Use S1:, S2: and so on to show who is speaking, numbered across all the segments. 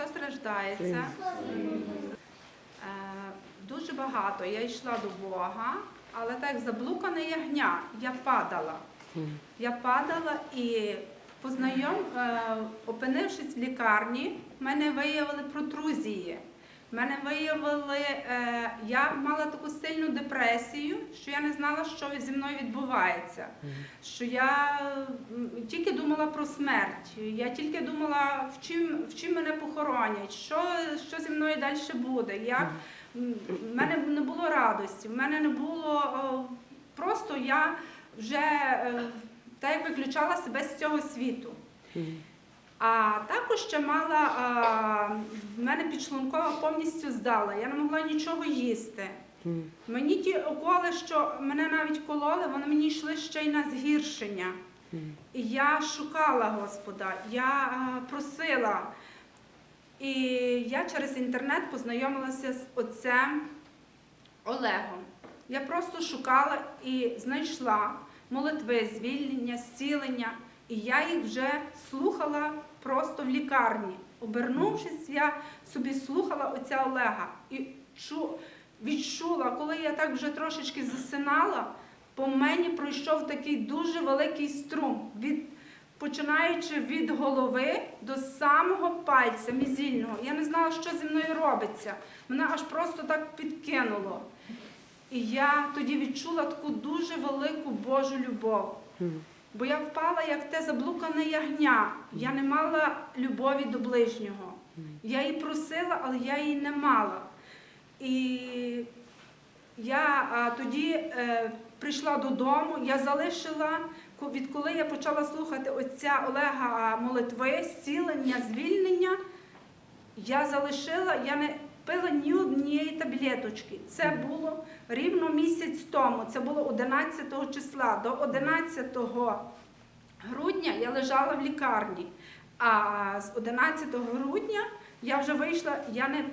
S1: Христос рождається. Е, Дуже багато. Я йшла до Бога, але так як заблукане ягня, я падала. Я падала і познайом, е, опинившись в лікарні, мене виявили протрузії. Мене виявили, е, я мала таку сильну депресію, що я не знала, що зі мною відбувається. Що я тільки думала про смерть. Я тільки думала, в чим, в чим мене похоронять, що, що зі мною далі буде. Як в мене не було радості, в мене не було о, просто я вже е, так як виключала себе з цього світу. А також ще мала в мене підшлункова повністю здала. Я не могла нічого їсти. Мені ті уколи, що мене навіть кололи, вони мені йшли ще й на згіршення. І я шукала Господа, я просила. І я через інтернет познайомилася з отцем Олегом. Я просто шукала і знайшла молитви, звільнення, зцілення. І я їх вже слухала просто в лікарні. Обернувшись, я собі слухала отця Олега і відчула, коли я так вже трошечки засинала, по мені пройшов такий дуже великий струм, від, починаючи від голови до самого пальця мізільного. Я не знала, що зі мною робиться. Мене аж просто так підкинуло. І я тоді відчула таку дуже велику Божу любов. Бо я впала як те заблукане ягня. Я не мала любові до ближнього. Я її просила, але я її не мала. І я а, тоді е, прийшла додому, я залишила, відколи я почала слухати отця Олега молитви, зцілення, звільнення, я залишила, я не пила ні однієї таблеточки. Це було рівно місяць тому, це було 11 числа. До 11 грудня я лежала в лікарні, а з 11 грудня я вже вийшла, я не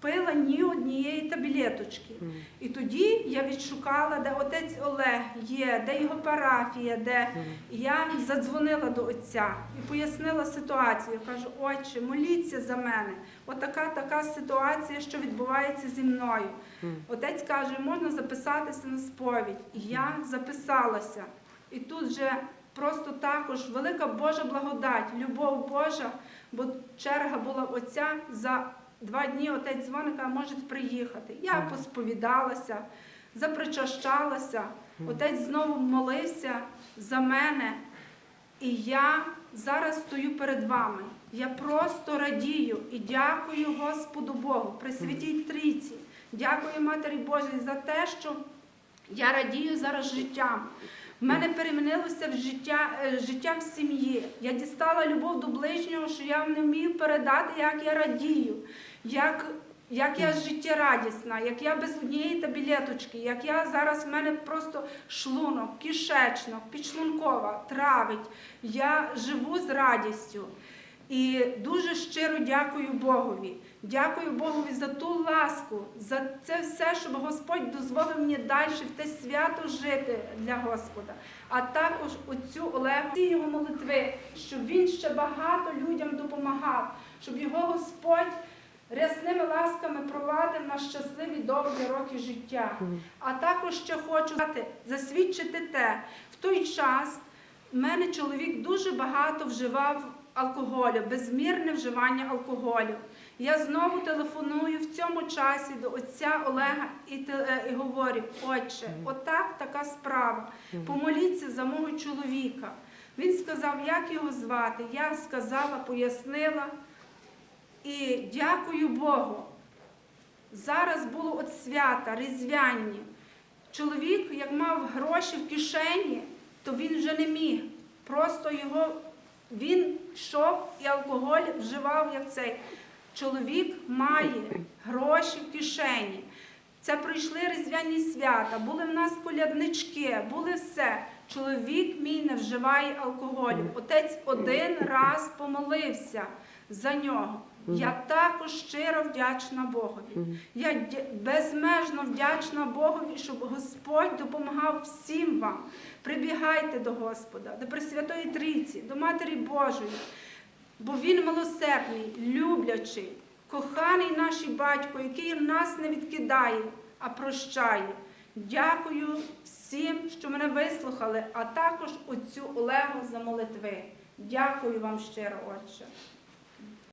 S1: пила ні однієї таблеточки. І тоді я відшукала, де отець Олег є, де його парафія, де І я задзвонила до отця і пояснила ситуацію. Кажу, отче, моліться за мене. Отака така ситуація, що відбувається зі мною. Отець каже, можна записатися на сповідь. І я записалася. І тут же просто також велика Божа благодать, любов Божа, бо черга була отця за два дні. Отець дзвонить, каже, можете приїхати. Я посповідалася, запричащалася. Отець знову молився за мене. І я зараз стою перед вами. Я просто радію і дякую Господу Богу, Пресвятій Трійці. Дякую Матері Божій за те, що я радію зараз життям. В мене перемінилося в життя, е, життя в сім'ї. Я дістала любов до ближнього, що я не вмію передати, як я радію, як, як я життєрадісна, як я без однієї таблеточки, як я зараз в мене просто шлунок, кишечник, підшлункова, травить. Я живу з радістю. І дуже щиро дякую Богові. Дякую Богові за ту ласку, за це все, щоб Господь дозволив мені далі в те свято жити для Господа. А також оцю Олегу, ці його молитви, щоб він ще багато людям допомагав, щоб його Господь рясними ласками провадив на щасливі довгі роки життя. А також ще хочу засвідчити те, в той час в мене чоловік дуже багато вживав алкоголю, безмірне вживання алкоголю. Я знову телефоную в цьому часі до отця Олега і, е, і говорю, отче, отак така справа. Помоліться за мого чоловіка. Він сказав, як його звати. Я сказала, пояснила. І дякую Богу. Зараз було от свята, різдвяні. Чоловік, як мав гроші в кишені, то він вже не міг. Просто його він йшов і алкоголь вживав як цей. Чоловік має гроші в кишені. Це пройшли різдвяні свята, були в нас коляднички, були все. Чоловік мій не вживає алкоголю. Отець один раз помолився за нього. Я також щиро вдячна Богові. Я безмежно вдячна Богові, щоб Господь допомагав всім вам. Прибігайте до Господа, до Пресвятої Трійці, до Матері Божої. бо Він милосердний, люблячий, коханий наш батько, який нас не відкидає, а прощає. Дякую всім, що мене вислухали, а також отцю Олегу за молитви. Дякую вам щиро, Отче.